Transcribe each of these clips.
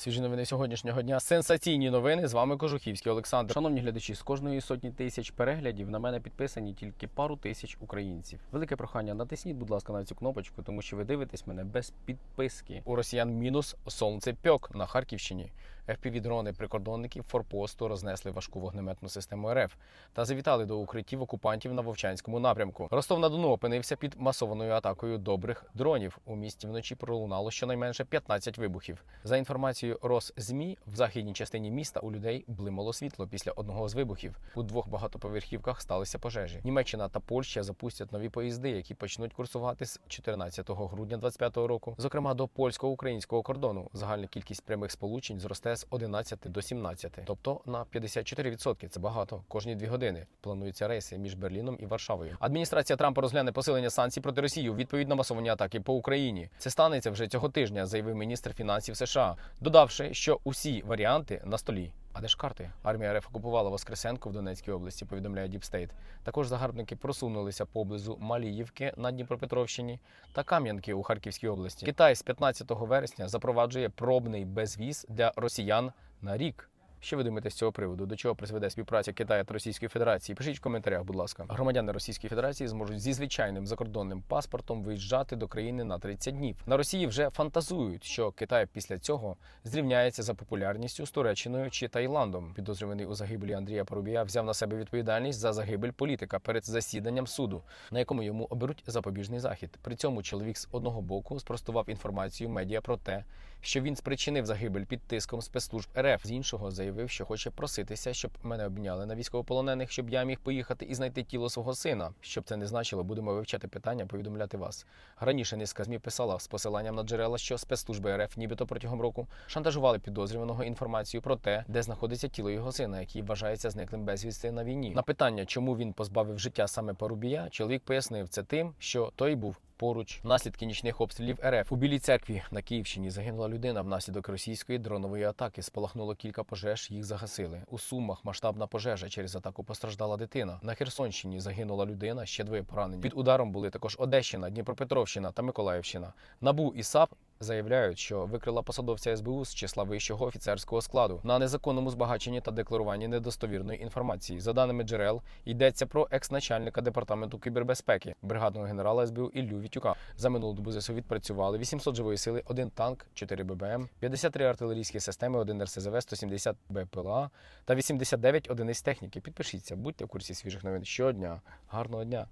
Свіжі новини сьогоднішнього дня. Сенсаційні новини. З вами Кожухівський Олександр. Шановні глядачі, з кожної сотні тисяч переглядів на мене підписані тільки пару тисяч українців. Велике прохання, натисніть, будь ласка, на цю кнопочку, тому що ви дивитесь мене без підписки. У росіян мінус сонцепьок на Харківщині. FPV-дрони прикордонників форпосту рознесли важку вогнеметну систему РФ та завітали до укриттів окупантів на Вовчанському напрямку. Ростов на Дону опинився під масованою атакою добрих дронів. У місті вночі пролунало щонайменше 15 вибухів. За інформацією Росзмі, в західній частині міста у людей блимало світло після одного з вибухів. У двох багатоповерхівках сталися пожежі. Німеччина та Польща запустять нові поїзди, які почнуть курсувати з 14 грудня 2025 року. Зокрема, до польсько-українського кордону загальна кількість прямих сполучень зросте з 11 до 17, тобто на 54%. Це багато. Кожні дві години плануються рейси між Берліном і Варшавою. Адміністрація Трампа розгляне посилення санкцій проти Росії у відповідь на масовані атаки по Україні. Це станеться вже цього тижня, заявив міністр фінансів США, додавши, що усі варіанти на столі. А де ж карти? Армія РФ окупувала Воскресенко в Донецькій області, повідомляє Діпстейт. Також загарбники просунулися поблизу Маліївки на Дніпропетровщині та Кам'янки у Харківській області. Китай з 15 вересня запроваджує пробний безвіз для росіян на рік. Що ви думаєте з цього приводу? До чого призведе співпраця Китаю та Російської Федерації? Пишіть в коментарях, будь ласка. Громадяни Російської Федерації зможуть зі звичайним закордонним паспортом виїжджати до країни на 30 днів. На Росії вже фантазують, що Китай після цього зрівняється за популярністю з Туреччиною чи Таїландом. Підозрюваний у загибелі Андрія Парубія взяв на себе відповідальність за загибель політика перед засіданням суду, на якому йому оберуть запобіжний захід. При цьому чоловік з одного боку спростував інформацію медіа про те, що він спричинив загибель під тиском спецслужб РФ. З іншого заявив, що хоче проситися, щоб мене обміняли на військовополонених, щоб я міг поїхати і знайти тіло свого сина. Щоб це не значило, будемо вивчати питання, повідомляти вас. Раніше низка змі писала з посиланням на джерела, що спецслужби РФ, нібито протягом року, шантажували підозрюваного інформацію про те, де знаходиться тіло його сина, який вважається зниклим безвісти на війні. На питання, чому він позбавив життя саме Парубія, чоловік пояснив це тим, що той був поруч. Наслідки нічних обстрілів РФ у Білій церкві на Київщині загинула людина внаслідок російської дронової атаки. Спалахнуло кілька пожеж, їх загасили. У Сумах масштабна пожежа через атаку постраждала дитина. На Херсонщині загинула людина, ще двоє поранені. Під ударом були також Одещина, Дніпропетровщина та Миколаївщина. Набу і САП заявляють, що викрила посадовця СБУ з числа вищого офіцерського складу на незаконному збагаченні та декларуванні недостовірної інформації. За даними джерел, йдеться про екс-начальника департаменту кібербезпеки бригадного генерала СБУ Іллю Вітюка. За минулу добу ЗСУ відпрацювали 800 живої сили, один танк, 4 ББМ, 53 артилерійські системи, один РСЗВ, 170 БПЛА та 89 одиниць техніки. Підпишіться, будьте в курсі свіжих новин щодня. Гарного дня!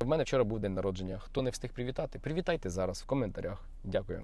В мене вчора був день народження. Хто не встиг привітати, привітайте зараз в коментарях. Дякую.